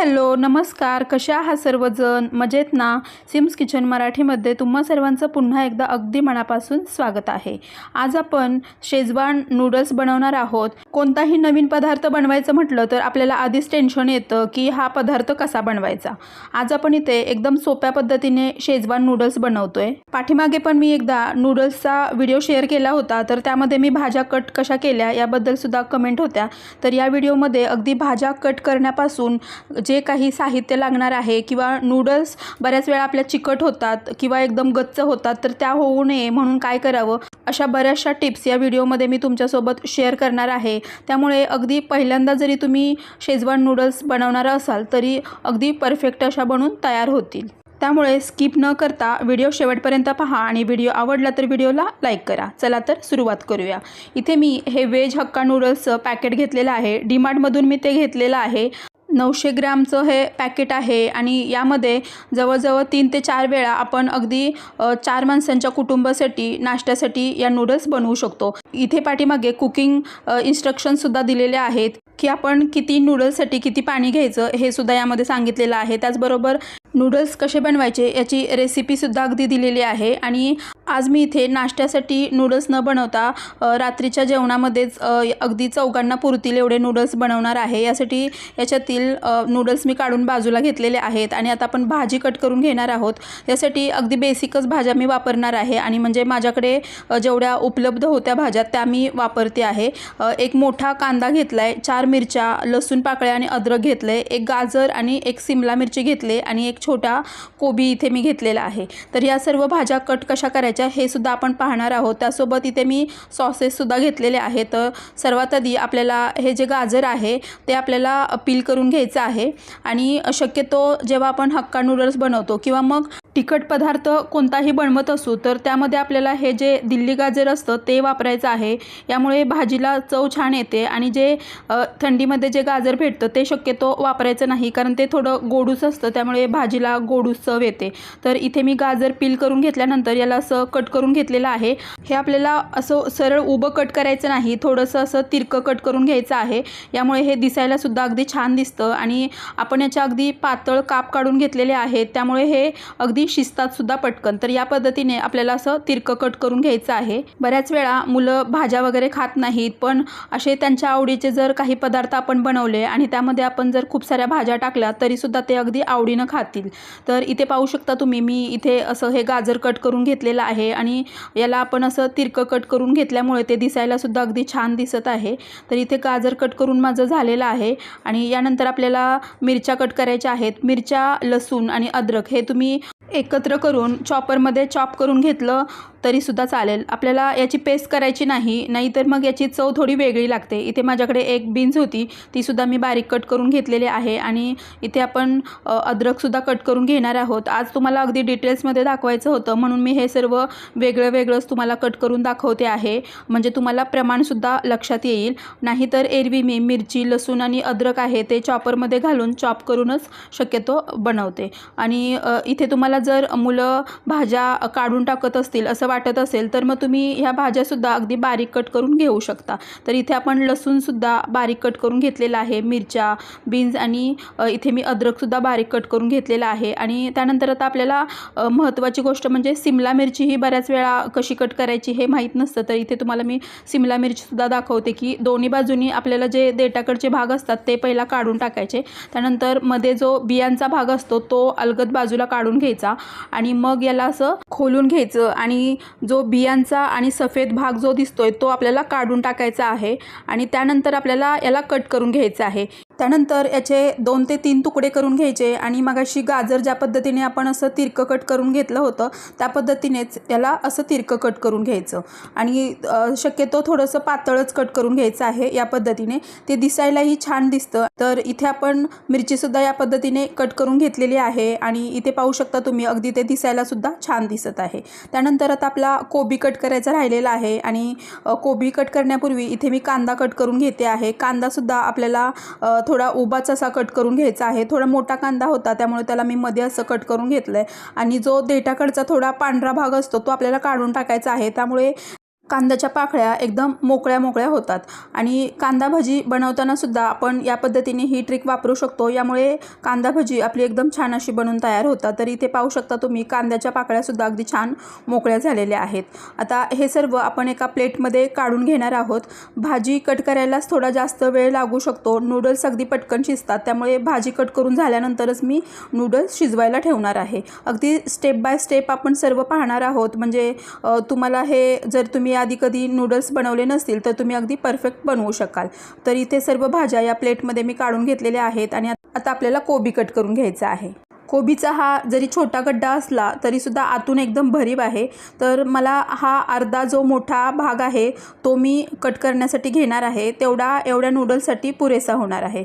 Hello नमस्कार. कशा आहात सर्वजण? मजेत ना? सिम्स किचन मराठीमध्ये तुम्हा सर्वांचं पुन्हा एकदा अगदी मनापासून स्वागत आहे. आज आपण शेजवान नूडल्स बनवणार आहोत. कोणताही नवीन पदार्थ बनवायचं म्हटलं तर आपल्याला आधीच टेन्शन येतं की हा पदार्थ कसा बनवायचा. आज आपण इथे एकदम सोप्या पद्धतीने शेजवान नूडल्स बनवतोय. पाठीमागे पण मी एकदा नूडल्सचा व्हिडिओ शेअर केला होता तर त्यामध्ये मी भाज्या कट कशा केल्या याबद्दल सुद्धा कमेंट होत्या. तर या व्हिडिओमध्ये अगदी भाज्या कट करण्यापासून जे काही साहित्य लागणार आहे किंवा नूडल्स बऱ्याच वेळा आपल्या चिकट होतात किंवा एकदम गच्च होतात तर त्या होऊ नये म्हणून काय करावं? अशा बऱ्याचशा टिप्स या व्हिडिओमध्ये मी तुमच्यासोबत शेअर करणार आहे. त्यामुळे अगदी पहिल्यांदा जरी तुम्ही शेजवान नूडल्स बनवणार असाल तरी अगदी परफेक्ट अशा बनून तयार होतील. त्यामुळे स्किप न करता व्हिडिओ शेवटपर्यंत पहा आणि व्हिडिओ आवडला तर व्हिडिओला लाईक करा. चला तर सुरुवात करूया. इथे मी हे वेज हक्का नूडल्सचं पॅकेट घेतलेलं आहे. डीमार्टमधून मी ते घेतलेलं आहे. नऊशे ग्रॅमचं हे पॅकेट आहे आणि यामध्ये जवळजवळ तीन ते चार वेळा आपण अगदी चार माणसांच्या कुटुंबासाठी नाश्त्यासाठी या नूडल्स बनवू शकतो. इथे पाठीमागे कुकिंग इन्स्ट्रक्शनसुद्धा दिलेले आहेत की आपण किती नूडल्ससाठी किती पाणी घ्यायचं हे सुद्धा यामध्ये सांगितलेलं आहे. त्याचबरोबर नूडल्स कसे बनवायचे याची रेसिपीसुद्धा अगदी दिलेली आहे आणि आज मी इथे नाश्त्यासाठी नूडल्स न बनवता रात्रीच्या जेवणामध्येच अगदी चौघांना पुरतील एवढे नूडल्स बनवणार आहे. यासाठी याच्यातील नूडल्स मी काढून बाजूला घेतलेले आहेत आणि आता आपण भाजी कट करून घेणार आहोत. यासाठी अगदी बेसिकच भाज्या मी वापरणार आहे आणि म्हणजे माझ्याकडे जेवढ्या उपलब्ध होत्या भाज्या त्या मी वापरते आहे. एक मोठा कांदा घेतला आहे चार मिरच्या लसूण पाकळ्या आणि अद्रक घेतलं आहे एक गाजर आणि एक सिमला मिरची घेतले आणि एक छोटा कोबी इथे मी घेतलेला आहे. तर या सर्व भाज्या कट कशा करायच्या हे सुद्धा आपण पाहणार आहोत. त्यासोबत इथे मी सॉसेससुद्धा घेतलेले आहेत. सर्वात आधी आपल्याला हे जे गाजर आहे ते आपल्याला पील करून घ्यायचं आहे. आणि शक्यतो जेव्हा आपण हक्का नूडल्स बनवतो किंवा मग तिखट पदार्थ कोणताही बनवत असू तर त्यामध्ये आपल्याला हे जे दिल्ली गाजर असतं ते वापरायचं आहे. यामुळे भाजीला चव छान येते आणि जे थंडीमध्ये जे गाजर भेटतं ते शक्यतो वापरायचं नाही कारण ते थोडं गोडूस असतं त्यामुळे भाजीला गोडूस चव येते. तर इथे मी गाजर पील करून घेतल्यानंतर याला असं कट करून घेतलेलं आहे. हे आपल्याला असं सरळ उभं कट करायचं नाही थोडंसं असं तिरकं कट करून घ्यायचं आहे. यामुळे हे दिसायलासुद्धा अगदी छान दिसतं. आणि आपण याच्या अगदी पातळ काप काढून घेतलेले आहेत. त्यामुळे हे अगदी शिस्तातसुद्धा पटकन. तर या पद्धतीने आपल्याला असं तिरकं कट करून घ्यायचं आहे. बऱ्याच वेळा मुलं भाज्या वगैरे खात नाहीत पण असे त्यांच्या आवडीचे जर काही पदार्थ आपण बनवले आणि त्यामध्ये आपण जर खूप साऱ्या भाज्या टाकल्या तरीसुद्धा ते अगदी आवडीनं खातील. तर इथे पाहू शकता तुम्ही मी इथे असं हे गाजर कट करून घेतलेलं आहे आणि याला आपण असं तिरकं कट करून घेतल्यामुळे ते दिसायलासुद्धा अगदी छान दिसत आहे. तर इथे गाजर कट करून माझं झालेलं आहे आणि यानंतर आपल्याला मिरच्या कट करायच्या आहेत. मिरच्या लसूण आणि अद्रक हे तुम्ही एकत्र करून चॉपरमध्ये चॉप करून घेतलं तरीसुद्धा चालेल. आपल्याला याची पेस्ट करायची नाही नाहीतर मग याची चव थोडी वेगळी लागते. इथे माझ्याकडे एक बीन्स होती तीसुद्धा मी बारीक कट करून घेतलेली आहे आणि इथे आपण अद्रकसुद्धा कट करून घेणार आहोत. आज तुम्हाला अगदी डिटेल्समध्ये दाखवायचं होतं म्हणून मी हे सर्व वेगळं वेगळंच तुम्हाला कट करून दाखवते आहे. म्हणजे तुम्हाला प्रमाणसुद्धा लक्षात येईल. नाहीतर एरवी मी मिरची लसूण आणि अद्रक आहे ते चॉपरमध्ये घालून चॉप करूनच शक्यतो बनवते. आणि इथे तुम्हाला जर मुलं भाज्या काढून टाकत असतील असं वाटत असेल तर मग तुम्ही ह्या भाज्यासुद्धा अगदी बारीक कट करून घेऊ शकता. तर इथे आपण लसूणसुद्धा बारीक कट करून घेतलेला आहे मिरच्या बीन्स आणि इथे मी अद्रकसुद्धा बारीक कट करून घेतलेला आहे. आणि त्यानंतर आता आपल्याला महत्त्वाची गोष्ट म्हणजे सिमला मिरची ही बऱ्याच वेळा कशी कट करायची हे माहीत नसतं. तर इथे तुम्हाला मी सिमला मिरचीसुद्धा दाखवते की दोन्ही बाजूनी आपल्याला जे देटाकडचे भाग असतात ते पहिला काढून टाकायचे. त्यानंतरमध्ये जो बियांचा भाग असतो तो अलगद बाजूला काढून घ्यायचा. आणि मग याला असं खोलून घ्यायचं. आणि जो बियांचा आणि सफेद भाग जो दिसतोय तो आपल्याला काढून टाकायचा आहे आणि त्यानंतर आपल्याला याला कट करून घ्यायचं आहे. त्यानंतर याचे दोन ते तीन तुकडे करून घ्यायचे आणि मगाशी गाजर ज्या पद्धतीने आपण असं तिरकं कट करून घेतलं होतं त्या पद्धतीनेच याला असं तिरकं कट करून घ्यायचं. आणि शक्यतो थोडंसं पातळच कट करून घ्यायचं आहे या पद्धतीने. ते दिसायलाही छान दिसतं. तर इथे आपण मिरचीसुद्धा या पद्धतीने कट करून घेतलेली आहे आणि इथे पाहू शकता तुम्ही अगदी ते दिसायलासुद्धा छान दिसत आहे. त्यानंतर आता आपला कोबी कट करायचा राहिलेला आहे आणि कोबी कट करण्यापूर्वी इथे मी कांदा कट करून घेते आहे. कांदासुद्धा आपल्याला थोडा उभाच असा कट करून घ्यायचा आहे. थोडा मोठा कांदा होता त्यामुळे त्याला मी मध्ये असं कट करून घेतलं आहे आणि जो देठाकडचा थोडा पांढरा भाग असतो तो आपल्याला काढून टाकायचा आहे. त्यामुळे कांद्याच्या पाकळ्या एकदम मोकळ्या मोकळ्या होतात. आणि कांदा भजी बनवतानासुद्धा आपण या पद्धतीने ही ट्रिक वापरू शकतो. यामुळे कांदा भजी आपली एकदम छान अशी बनून तयार होतात. तर इथे पाहू शकता तुम्ही कांद्याच्या पाकळ्यासुद्धा अगदी छान मोकळ्या झालेल्या आहेत. आता हे सर्व आपण एका प्लेटमध्ये काढून घेणार आहोत. भाजी कट करायलाच थोडा जास्त वेळ लागू शकतो. नूडल्स अगदी पटकन शिजतात. त्यामुळे भाजी कट करून झाल्यानंतरच मी नूडल्स शिजवायला ठेवणार आहे. अगदी स्टेप बाय स्टेप आपण सर्व पाहणार आहोत. म्हणजे तुम्हाला हे जर तुम्ही आधी कधी नूडल्स बनवले नसतील तर तुम्ही अगदी परफेक्ट बनवू शकाल. तर इथे सर्व भाज्या या प्लेटमध्ये मी काढून घेतलेल्या आहेत आणि आता आपल्याला कोबी कट करून घ्यायचा आहे. कोबीचा हा जरी छोटा गड्डा असला तरीसुद्धा आतून एकदम भरीव आहे. तर मला हा अर्धा जो मोठा भाग आहे तो मी कट करण्यासाठी घेणार आहे. तेवढा एवढ्या नूडल्ससाठी पुरेसा होणार आहे.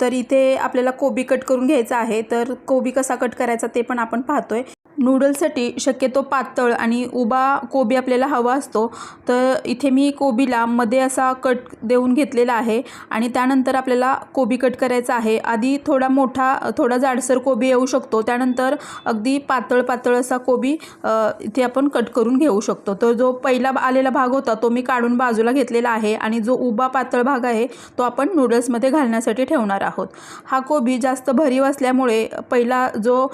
तर इथे आपल्याला कोबी कट करून घ्यायचा आहे. तर कोबी कसा कट करायचा ते पण आपण पाहतोय. नूडल्ससाठी शक्यतो पातळ आणि उभा कोबी आपल्याला हवा असतो. तर इथे मी कोबीला मध्ये असा कट देऊन घेतलेला आहे आणि त्यानंतर आपल्याला कोबी कट करायचा आहे. आधी थोडा मोठा थोडा जाडसर कोबी येऊ शकतो. त्यानंतर अगदी पातळ पातळ असा कोबी इथे आपण कट करून घेऊ शकतो. तर जो पहिला आलेला भाग होता तो मी काढून बाजूला घेतलेला आहे आणि जो उभा पातळ भाग आहे तो आपण नूडल्समध्ये घालण्यासाठी ठेवणार आहोत. हा कोबी जास्त भरीव असल्यामुळे पहिला जो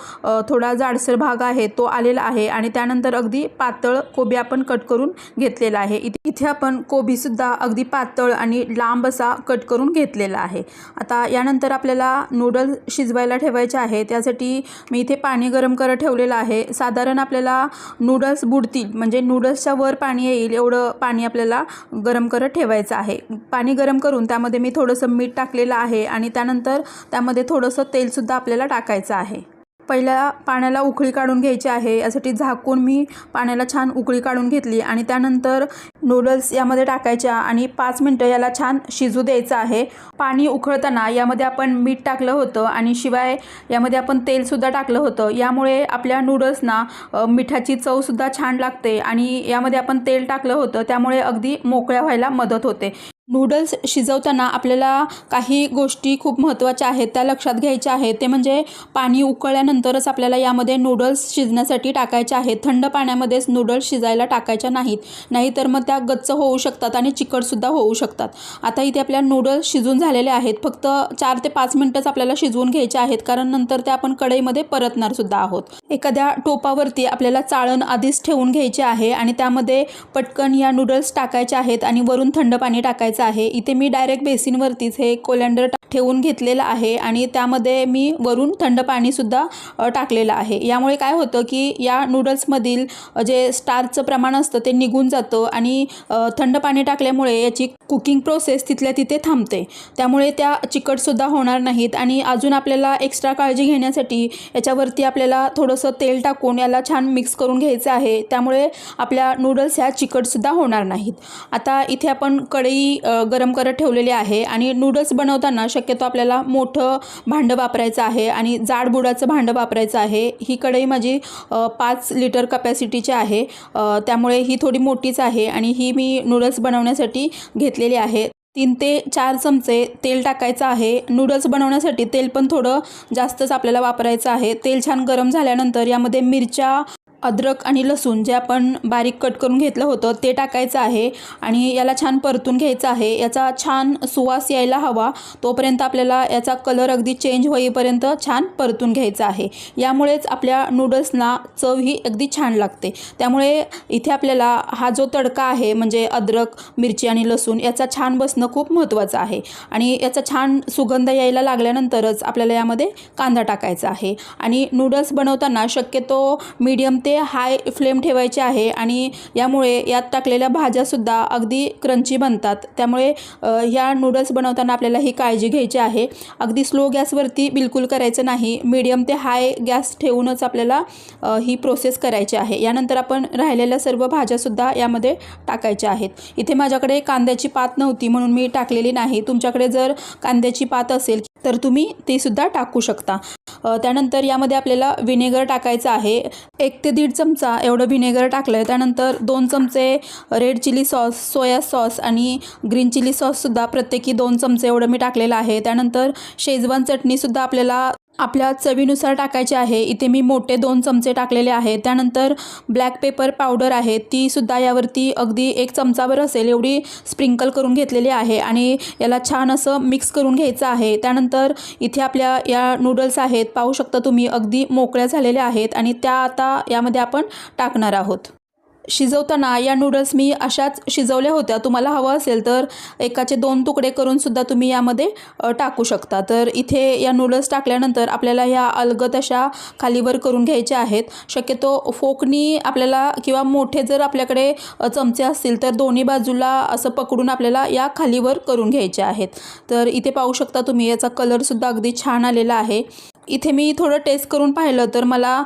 थोडा जाडसर भाग आहे तो आलेला आहे आणि त्यानंतर अगदी पातळ कोबी आपण कट करून घेतलेला आहे. इथे इथे आपण कोबीसुद्धा अगदी पातळ आणि लांब असा कट करून घेतलेला आहे. आता यानंतर आपल्याला नूडल्स शिजवायला ठेवायचे आहे. त्यासाठी मी इथे पाणी गरम करत ठेवलेलं आहे. साधारण आपल्याला नूडल्स बुडतील म्हणजे नूडल्सच्या वर पाणी येईल एवढं पाणी आपल्याला गरम करत ठेवायचं आहे. पाणी गरम करून त्यामध्ये मी थोडंसं मीठ टाकलेलं आहे आणि त्यानंतर त्यामध्ये थोडंसं तेलसुद्धा आपल्याला टाकायचं आहे. पहिल्या पाण्याला उकळी काढून घ्यायची आहे यासाठी झाकून मी पाण्याला छान उकळी काढून घेतली आणि त्यानंतर नूडल्स यामध्ये टाकायच्या आणि पाच मिनटं याला छान शिजू द्यायचं आहे. पाणी उकळताना यामध्ये आपण मीठ टाकलं होतं आणि शिवाय यामध्ये आपण तेलसुद्धा टाकलं होतं. यामुळे आपल्या नूडल्सना मिठाची चवसुद्धा छान लागते आणि यामध्ये आपण तेल टाकलं होतं त्यामुळे अगदी मोकळ्या व्हायला मदत होते. नूडल्स शिजवताना आपल्याला काही गोष्टी खूप महत्त्वाच्या आहेत त्या लक्षात घ्यायच्या आहेत. ते म्हणजे पाणी उकळल्यानंतरच आपल्याला यामध्ये नूडल्स शिजण्यासाठी टाकायचे आहेत थंड पाण्यामध्येच नूडल्स शिजायला टाकायच्या नाहीत. नाहीतर मग त्या गच्च होऊ शकतात आणि चिकटसुद्धा होऊ शकतात. आता इथे आपल्या नूडल्स शिजून झालेले आहेत. फक्त चार ते पाच मिनटंच आपल्याला शिजवून घ्यायचे आहेत. कारण नंतर ते आपण कढईमध्ये परतणार सुद्धा आहोत. एखाद्या टोपावरती आपल्याला चाळण आधीच ठेवून घ्यायचे आहे आणि त्यामध्ये पटकन या नूडल्स टाकायचे आहेत आणि वरून थंड पाणी टाकायचं आहे. इथे मी डायरेक्ट बेसिनवरतीच हे कोलँडर ठेवून घेतलेलं आहे आणि त्यामध्ये मी वरून थंड पाणीसुद्धा टाकलेलं आहे. यामुळे काय होतं की या नूडल्समधील जे स्टारचं प्रमाण असतं ते निघून जातं आणि थंड पाणी टाकल्यामुळे याची कुकिंग प्रोसेस तिथल्या तिथे थांबते. त्यामुळे त्या चिकटसुद्धा होणार नाहीत आणि अजून आपल्याला एक्स्ट्रा काळजी घेण्यासाठी याच्यावरती आपल्याला थोडंसं तेल टाकून याला छान मिक्स करून घ्यायचं आहे. त्यामुळे आपल्या नूडल्स ह्या चिकटसुद्धा होणार नाहीत. आता इथे आपण कढई गरम करत ठेवलेले आहे आणि नूडल्स बनवताना शक्यतो आपल्याला मोठं भांडं वापरायचं आहे आणि जाड बुडाचं भांडं वापरायचं आहे. ही कढई माझी पाच लिटर कपॅसिटीची आहे. त्यामुळे ही थोडी मोठीच आहे आणि ही मी नूडल्स बनवण्यासाठी घेतलेली आहे. तीन ते चार चमचे तेल टाकायचं आहे. नूडल्स बनवण्यासाठी तेल पण थोडं जास्तच आपल्याला वापरायचं आहे. तेल छान गरम झाल्यानंतर यामध्ये मिरच्या अद्रक आणि लसूण जे आपण बारीक कट करून घेतलं होतं ते टाकायचं आहे आणि याला छान परतून घ्यायचं आहे. याचा छान सुवास यायला हवा. तोपर्यंत आपल्याला याचा कलर अगदी चेंज होईपर्यंत छान परतून घ्यायचा आहे. यामुळेच आपल्या नूडल्सना चव ही अगदी छान लागते. त्यामुळे इथे आपल्याला हा जो तडका आहे म्हणजे अद्रक मिरची आणि लसूण याचा छान बसणं खूप महत्त्वाचं आहे. आणि याचा छान सुगंध यायला लागल्यानंतरच आपल्याला यामध्ये कांदा टाकायचा आहे. आणि नूडल्स बनवताना शक्यतो मीडियम ते हाय फ्लेम ठेवायचे आहे आणि यामुळे यात टाकलेल्या भाज्यासुद्धा अगदी क्रंची बनतात. त्यामुळे ह्या नूडल्स बनवताना आपल्याला ही काळजी घ्यायची आहे. अगदी स्लो गॅसवरती बिलकुल करायचं नाही. मीडियम ते हाय गॅस ठेवूनच आपल्याला ही प्रोसेस करायची आहे. यानंतर आपण राहिलेल्या सर्व भाज्यासुद्धा यामध्ये टाकायच्या आहेत. इथे माझ्याकडे कांद्याची पात नव्हती म्हणून मी टाकलेली नाही. तुमच्याकडे जर कांद्याची पात असेल तर तुम्ही ते सुद्धा टाकू शकता. त्यानंतर यामध्ये आपल्याला व्हिनेगर टाकायचं आहे. एक ते दीड चमचा एवढं व्हिनेगर टाकलं आहे त्यानंतर दोन चमचे red chilli sauce soya sauce आणि ग्रीन चिली सॉससुद्धा प्रत्येकी दोन चमचे एवढं मी टाकलेलं आहे. त्यानंतर शेजवान चटणीसुद्धा आपल्याला आपल्या चवीनुसार टाकायचे आहे. इथे मी मोठे दोन चमचे टाकलेले आहे त्यानंतर ब्लॅक पेपर पावडर आहे. ती सुद्धा यावरती अगदी एक चमचावर असेल एवढी स्प्रिंकल करून घेतलेली आहे आणि याला छान असं मिक्स करून घ्यायचं आहे. त्यानंतर इथे आपल्या या नूडल्स आहेत. पाहू शकता तुम्ही अगदी मोकळ्या झालेल्या आहेत आणि त्या आता यामध्ये आपण टाकणार आहोत. शिजवताना या नूडल्स मी अशाच शिजवल्या होत्या. तुम्हाला हवं असेल तर एकाचे दोन तुकडे करूनसुद्धा तुम्ही यामध्ये टाकू शकता. तर इथे या नूडल्स टाकल्यानंतर आपल्याला ह्या अलगत अशा खालीवर करून घ्यायच्या आहेत. शक्यतो फोकनी आपल्याला किंवा मोठे जर आपल्याकडे चमचे असतील तर दोन्ही बाजूला असं पकडून आपल्याला या खालीवर करून घ्यायच्या आहेत. तर इथे पाहू शकता तुम्ही याचा कलरसुद्धा अगदी छान आलेला आहे. इथे मी थोडं टेस्ट करून पाहिलं तर मला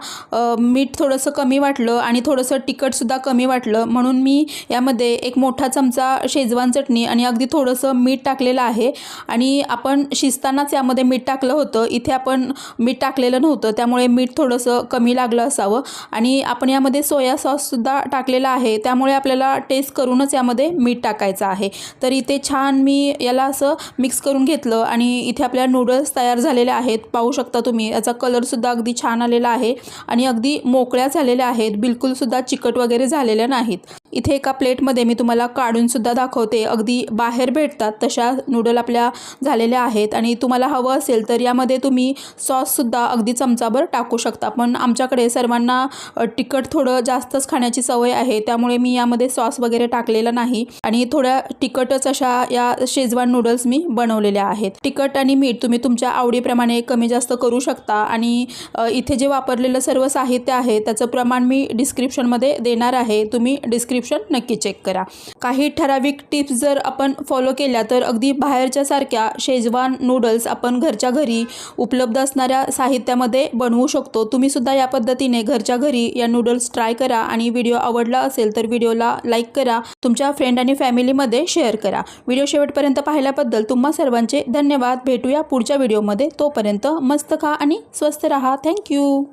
मीठ थोडंसं कमी वाटलं आणि थोडंसं तिखटसुद्धा कमी वाटलं. म्हणून मी यामध्ये एक मोठा चमचा शेजवान चटणी आणि अगदी थोडंसं मीठ टाकलेलं आहे. आणि आपण शिजतानाच यामध्ये मीठ टाकलं होतं. इथे आपण मीठ टाकलेलं नव्हतं. त्यामुळे मीठ थोडंसं कमी लागलं असावं. आणि आपण यामध्ये सोया सॉससुद्धा टाकलेला आहे. त्यामुळे आपल्याला टेस्ट करूनच यामध्ये मीठ टाकायचं आहे. तर इथे छान मी याला असं मिक्स करून घेतलं आणि इथे आपल्या नूडल्स तयार झालेले आहेत. पाहू शकता तुम्ही तुम्ही. याचा कलरसुद्धा अगदी छान आलेला आहे आणि अगदी मोकळ्या झालेल्या आहेत. बिलकुलसुद्धा चिकट वगैरे झालेल्या नाहीत. इथे एका प्लेटमध्ये मी तुम्हाला काढूनसुद्धा दाखवते. अगदी बाहेर भेटतात तशा नूडल आपल्या झालेल्या आहेत आणि तुम्हाला हवं असेल तर यामध्ये तुम्ही सॉससुद्धा अगदी चमचाभर टाकू शकता. पण आमच्याकडे सर्वांना तिखट थोडं जास्तच खाण्याची सवय आहे. त्यामुळे मी यामध्ये सॉस वगैरे टाकलेला नाही. आणि थोड्या तिखटच अशा या शेजवान नूडल्स मी बनवलेल्या आहेत. तिखट आणि मीठ तुम्ही तुमच्या आवडीप्रमाणे कमी जास्त करू शकता. आणि इथे जे वापरलेलं सर्व साहित्य आहे त्याचं प्रमाण मी डिस्क्रिप्शनमध्ये देणार आहे. तुम्ही डिस्क्रिप्शन नक्की चेक करा. काही ठराविक टिप्स जर आपण फॉलो केल्या तर अगदी बाहेरच्या सारख्या शेजवान नूडल्स आपण घरच्या घरी उपलब्ध असणाऱ्या साहित्यामध्ये बनवू शकतो. तुम्हीसुद्धा या पद्धतीने घरच्या घरी या नूडल्स ट्राय करा आणि व्हिडिओ आवडला असेल तर व्हिडिओला लाईक करा. तुमच्या फ्रेंड आणि फॅमिलीमध्ये शेअर करा. व्हिडिओ शेवटपर्यंत पाहिल्याबद्दल तुम्हा सर्वांचे धन्यवाद. भेटूया पुढच्या व्हिडिओमध्ये. तोपर्यंत मस्त खा. आणि स्वस्त राहा. थँक्यू